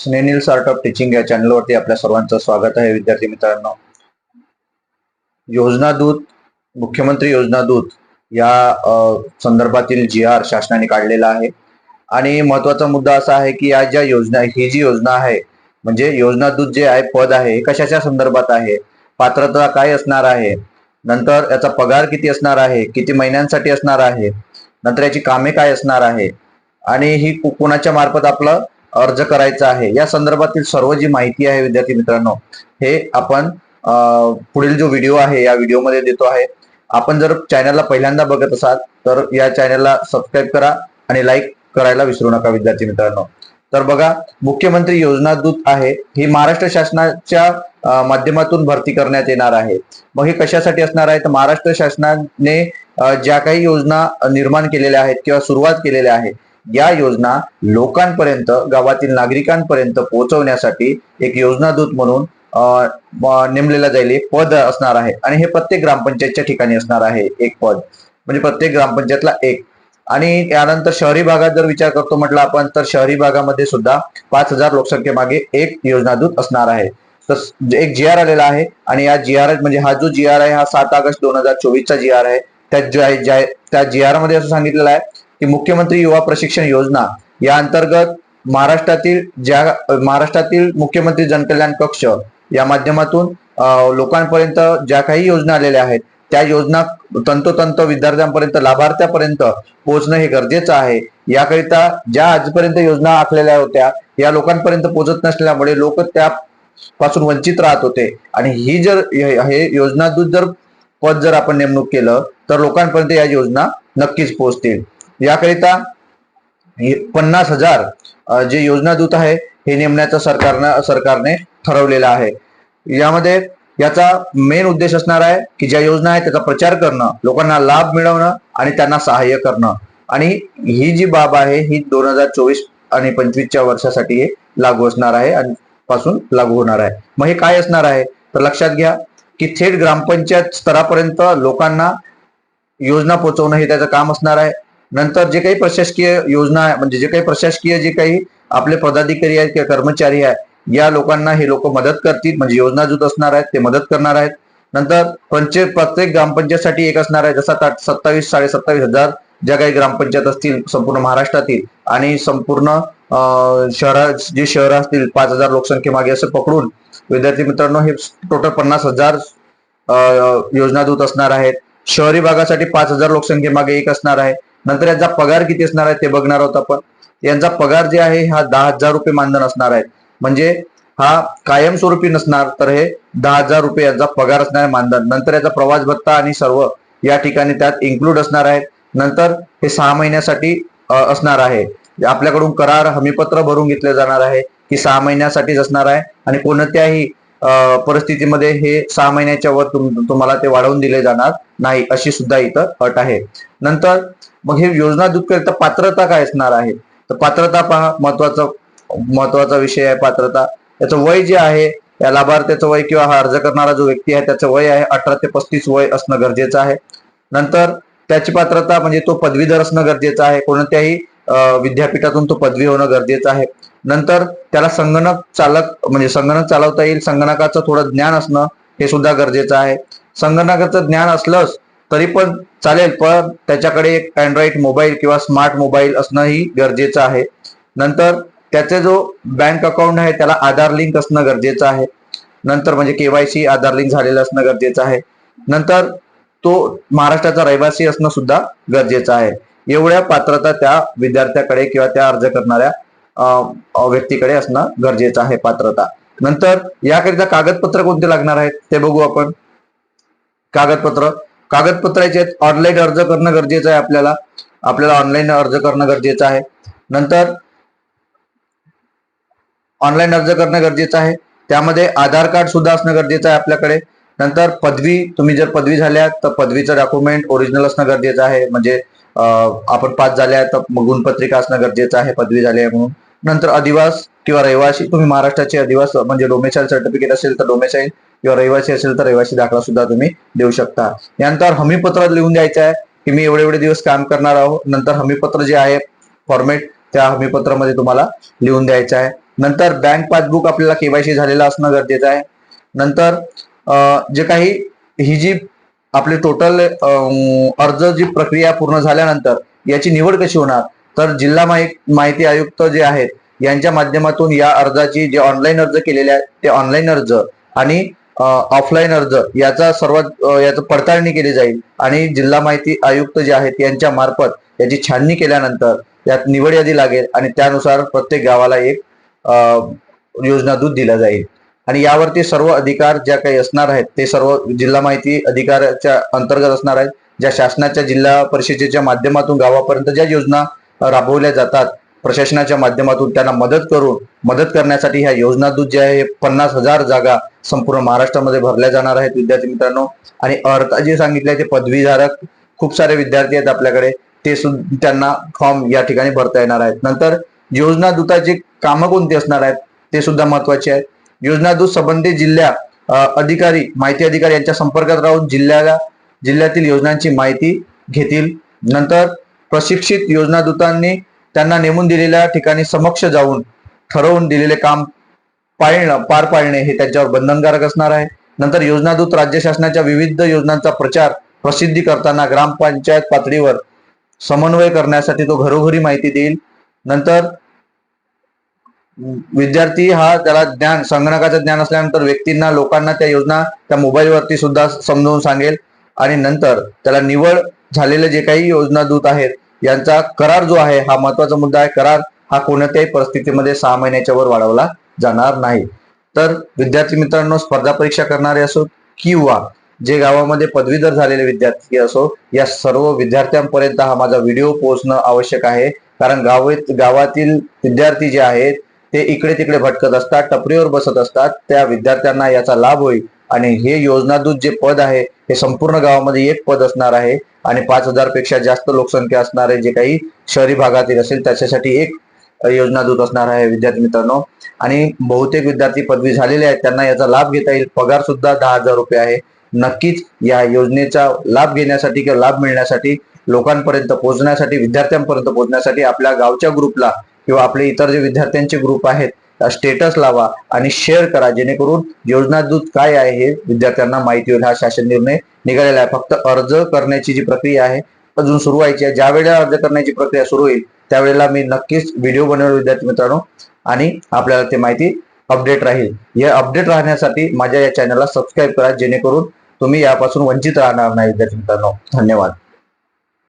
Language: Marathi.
स्नेनिल आर्ट ऑफ टीचिंग या चॅनलवरती आपल्या सर्वांचं स्वागत आहे विद्यार्थी मित्रांनो. योजना दूत मुख्यमंत्री योजना दूत या संदर्भातील जी आर शासनाने काढलेला आहे. आणि महत्त्वाचा मुद्दा असा आहे की या ज्या योजना ही जी योजना आहे म्हणजे योजना दूत जे आहे पद आहे हे कशाच्या संदर्भात आहे? पात्रता काय असणार आहे? नंतर याचा पगार किती असणार आहे? किती महिन्यांसाठी असणार आहे? नंतर याची कामे काय असणार आहे? आणि ही कोणाच्या मार्फत आपलं अर्ज करायचा आहे. या संदर्भातील सर्व जी माहिती आहे विद्यार्थी मित्रांनो हे आपण पुढील जो व्हिडिओ आहे या व्हिडिओमध्ये देतो आहे. आपण जर चॅनलला पहिल्यांदा बघत असाल तर या चॅनलला सबस्क्राईब करा आणि लाईक करायला विसरू नका विद्यार्थी मित्रांनो. तर बघा मुख्यमंत्री योजना दूत आहे ही महाराष्ट्र शासनाच्या माध्यमातून भरती करण्यात येणार आहे. मग हे कशासाठी असणार आहे? तर महाराष्ट्र शासनाने ज्या काही योजना निर्माण केलेल्या आहेत किंवा सुरुवात केलेल्या आहेत या योजना लोकांपर्यंत गावातील नागरिकांपर्यंत पोहोचवण्यासाठी एक योजनादूत म्हणून नेमलेला जाईल एक पद असणार आहे. आणि हे प्रत्येक ग्रामपंचायतच्या ठिकाणी असणार आहे एक पद. म्हणजे प्रत्येक ग्रामपंचायतला एक. आणि यानंतर शहरी भागात जर विचार करतो म्हटलं आपण तर शहरी भागामध्ये सुद्धा पाच हजार लोकसंख्येमागे एक योजनादूत असणार आहे. तर एक जी आर आलेला आहे आणि या जी आर म्हणजे हा जो जी आर आहे हा सात ऑगस्ट दोन हजार चोवीसचा जी आर आहे. त्या जी आरमध्ये असं सांगितलेलं आहे की मुख्यमंत्री युवा प्रशिक्षण योजना या अंतर्गत महाराष्ट्रातील ज्या महाराष्ट्रातील मुख्यमंत्री जनकल्याण कक्ष या माध्यमातून लोकांपर्यंत ज्या काही योजना आलेल्या आहेत त्या योजना तंतोतंत विद्यार्थ्यांपर्यंत लाभार्थ्यापर्यंत पोहोचणं हे गरजेचं आहे. याकरिता ज्या आजपर्यंत योजना आखलेल्या होत्या या लोकांपर्यंत पोहोचत नसल्यामुळे लोक त्या पासून वंचित राहत होते. आणि ही जर हे योजना जर पद जर आपण नेमणूक केलं तर लोकांपर्यंत या योजना नक्कीच पोहोचतील. याकरिता पन्नास हजार जे योजना दूत आहे हे नेमण्याचं सरकारनं सरकारने ठरवलेलं आहे. यामध्ये याचा मेन उद्देश असणार आहे की ज्या योजना आहेत त्याचा प्रचार करणं लोकांना लाभ मिळवणं आणि त्यांना सहाय्य करणं. आणि ही जी बाब आहे ही दोन हजार चोवीस आणि पंचवीसच्या वर्षासाठी हे लागू असणार आहे आणि पासून लागू होणार आहे. मग हे काय असणार आहे? तर लक्षात घ्या की थेट ग्रामपंचायत स्तरापर्यंत लोकांना योजना पोहोचवणं हे त्याचं काम असणार आहे. नंतर जे काही प्रशासकीय योजना आहे म्हणजे जे काही प्रशासकीय जे काही आपले पदाधिकारी आहेत किंवा कर्मचारी आहेत या लोकांना हे लोक मदत करतील म्हणजे योजना दूत असणार आहेत ते मदत करणार आहेत. नंतर पंचायत प्रत्येक ग्रामपंचायतसाठी एक असणार आहे जसा ता- सत्तावीस साडे सत्तावीस हजार ज्या काही ग्रामपंचायत असतील संपूर्ण महाराष्ट्रातील आणि संपूर्ण शहरा जे शहर असतील पाच हजार लोकसंख्येमागे असं पकडून विद्यार्थी मित्रांनो हे टोटल पन्नास हजार योजना दूत असणार आहेत. शहरी भागासाठी पाच हजार लोकसंख्येमागे एक असणार आहे. नंतर यांचा पगार किती असणार आहे ते बघणार आहोत आपण. यांचा पगार जे आहे हा दहा हजार रुपये मानधन असणार आहे. म्हणजे हा कायमस्वरूपी नसणार तर हे दहा हजार रुपये यांचा पगार असणार आहे मानधन. नंतर याचा प्रवास भत्ता आणि सर्व या ठिकाणी त्यात इन्क्लूड असणार आहे. नंतर हे सहा महिन्यासाठी असणार आहे. आपल्याकडून करार हमीपत्र भरून घेतले जाणार आहे की सहा महिन्यासाठीच असणार आहे. आणि कोणत्याही परिस्थितीमध्ये हे सहा महिन्याच्या वर तुम्हाला ते वाढवून दिले जाणार नाही अशी सुद्धा इथं अट आहे. नंतर मग हे योजना दूत करिता पात्रता काय असणार आहे? तर पात्रता पहा महत्त्वाचा महत्त्वाचा विषय आहे पात्रता. याचं वय जे आहे या लाभार्थ्याचं वय किंवा हा अर्ज करणारा जो व्यक्ती आहे त्याचं वय आहे अठरा ते पस्तीस वय असणं गरजेचं आहे. नंतर त्याची पात्रता म्हणजे तो पदवीधर असणं गरजेचं आहे. कोणत्याही विद्यापीठातून तो पदवी होणं गरजेचं आहे. नंतर त्याला संगणक चालक म्हणजे संगणक चालवता येईल. संगणकाचं थोडं ज्ञान असणं हे सुद्धा गरजेचं आहे. संगणकाचं ज्ञान असलंच तरी पण चालेल पण त्याच्याकडे एक अँड्रॉइड मोबाईल किंवा स्मार्ट मोबाईल असणंही गरजेचं आहे. नंतर त्याचे जो बँक अकाउंट आहे त्याला आधार लिंक असणं गरजेचं आहे. नंतर म्हणजे केवायसी आधार लिंक झालेलं असणं गरजेचं आहे. नंतर तो महाराष्ट्राचा रहिवासी असणं सुद्धा गरजेचं आहे. एवढ्या पात्रता त्या विद्यार्थ्याकडे किंवा त्या अर्ज करणाऱ्या व्यक्तीकडे असणं गरजेचं आहे पात्रता. नंतर याकरिता कागदपत्र कोणते लागणार आहेत ते बघू आपण. कागदपत्र. कागदपत्राचे ऑनलाईन अर्ज करणं गरजेचं आहे आपल्याला. आपल्याला ऑनलाईन अर्ज करणं गरजेचं आहे. नंतर ऑनलाईन अर्ज करणं गरजेचं आहे. त्यामध्ये आधार कार्ड सुद्धा असणं गरजेचं आहे आपल्याकडे. नंतर पदवी तुम्ही जर पदवी झाल्या तर पदवीचं डॉक्युमेंट ओरिजिनल असणं गरजेचं आहे. म्हणजे आपण पास झाल्या तर मग गुणपत्रिका असणं गरजेचं आहे पदवी झाली आहे म्हणून. नंतर अधिवास किंवा रहिवासी तुम्ही महाराष्ट्राचे अधिवास म्हणजे डोमेसाईल सर्टिफिकेट असेल तर डोमेसाईल किंवा रहिवासी असेल तर रहिवासी दाखला सुद्धा तुम्ही देऊ शकता. यानंतर हमीपत्रात लिहून द्यायचं आहे की मी एवढे एवढे दिवस काम करणार आहोत नंतर हमीपत्र जे आहे फॉर्मेट त्या हमीपत्रामध्ये तुम्हाला लिहून द्यायचं आहे. नंतर बँक पासबुक आपल्याला केवायसी झालेलं असणं गरजेचं आहे. नंतर जे काही ही जी आपली टोटल अर्ज जी प्रक्रिया पूर्ण झाल्यानंतर याची निवड कशी होणार? तर जिल्हा माहिती आयुक्त जे आहेत यांच्या माध्यमातून या अर्जाची जे ऑनलाईन अर्ज केलेले आहेत ते ऑनलाईन अर्ज आणि ऑफलाईन अर्ज याचा सर्वात याचं पडताळणी केली जाईल. आणि जिल्हा माहिती आयुक्त जे आहेत यांच्या मार्फत याची छाननी केल्यानंतर यात निवड यादी लागेल आणि त्यानुसार प्रत्येक गावाला एक योजना दूध दिला जाईल. आणि यावरती सर्व अधिकार ज्या काही असणार आहेत ते सर्व जिल्हा माहिती अधिकाराच्या अंतर्गत असणार आहेत. ज्या शासनाच्या जिल्हा परिषदेच्या माध्यमातून गावापर्यंत ज्या योजना राबवल्या जातात प्रशासनाच्या माध्यमातून त्यांना मदत करून मदत करण्यासाठी ह्या योजनादूत जे आहे पन्नास हजार जागा संपूर्ण महाराष्ट्रामध्ये भरल्या जाणार आहेत विद्यार्थी मित्रांनो. आणि अर्थ जे सांगितले ते पदवीधारक खूप सारे विद्यार्थी आहेत आपल्याकडे. ते सुद्धा त्यांना फॉर्म या ठिकाणी भरता येणार आहेत. नंतर योजना दूताची कामं कोणती असणार आहेत ते सुद्धा महत्त्वाचे आहेत. योजना दूत संबंधित जिल्ह्या अधिकारी माहिती अधिकारी यांच्या संपर्कात राहून जिल्ह्याला जिल्ह्यातील योजनांची माहिती घेतील. नंतर प्रशिक्षित योजना दूतांनी त्यांना नेमून दिलेल्या ठिकाणी समक्ष जाऊन ठरवून दिलेले काम पाळणं पार पाडणे हे त्यांच्यावर बंधनकारक असणार आहे. नंतर योजनादूत राज्य शासनाच्या विविध योजनांचा प्रचार प्रसिद्धी करताना ग्रामपंचायत पातळीवर समन्वय करण्यासाठी तो घरोघरी माहिती देईल. नंतर विद्यार्थी हा त्याला ज्ञान संगणकाचं ज्ञान असल्यानंतर व्यक्तींना लोकांना त्या योजना त्या मोबाईलवरती सुद्धा समजावून सांगेल. आणि नंतर त्याला निवड झालेले जे काही योजना दूत आहेत यांचा करार जो आहे हा महत्त्वाचा मुद्दा आहे. करार हा कोणत्याही परिस्थितीमध्ये सहा महिन्याच्या वर वाढवला जाणार नाही. तर विद्यार्थी मित्रांनो स्पर्धा परीक्षा करणारे असो किंवा जे गावामध्ये पदवीधर झालेले विद्यार्थी असो या सर्व विद्यार्थ्यांपर्यंत हा माझा व्हिडिओ पोहोचणं आवश्यक आहे. कारण गावात गावातील विद्यार्थी जे आहेत ते इकडे तिकडे भटकत असतात टपरीवर बसत असतात. त्या विद्यार्थ्यांना याचा लाभ होईल. आणि हे योजनादूत जे पद आहे हे संपूर्ण गावामध्ये एक पद असणार आहे आणि पाच हजारपेक्षा जास्त लोकसंख्या असणारे जे काही शहरी भागातील असेल त्याच्यासाठी एक योजनादूत असणार आहे विद्यार्थी मित्रांनो. आणि बहुतेक विद्यार्थी पदवी झालेले आहेत त्यांना याचा लाभ घेता येईल. पगार सुद्धा दहा हजार रुपये आहे. नक्कीच या योजनेचा लाभ घेण्यासाठी किंवा लाभ मिळण्यासाठी लोकांपर्यंत पोहोचण्यासाठी विद्यार्थ्यांपर्यंत पोहोचण्यासाठी आपल्या गावच्या ग्रुपला किंवा आपले इतर जे विद्यार्थ्यांचे ग्रुप आहेत स्टेटस लावा आणि शेअर करा जेणेकरून योजना दूत काय आहे हे विद्यार्थ्यांना माहिती होईल. हा शासन निर्णय निघालेला आहे. फक्त अर्ज करण्याची जी प्रक्रिया आहे अजून सुरू व्हायची आहे. ज्या वेळेला अर्ज करण्याची प्रक्रिया सुरू होईल त्यावेळेला मी नक्कीच व्हिडिओ बनवेल विद्यार्थी मित्रांनो. आणि आपल्याला ते माहिती अपडेट राहील. या अपडेट राहण्यासाठी माझ्या या चॅनलला सबस्क्राईब करा जेणेकरून तुम्ही यापासून वंचित राहणार नाही विद्यार्थी मित्रांनो. धन्यवाद.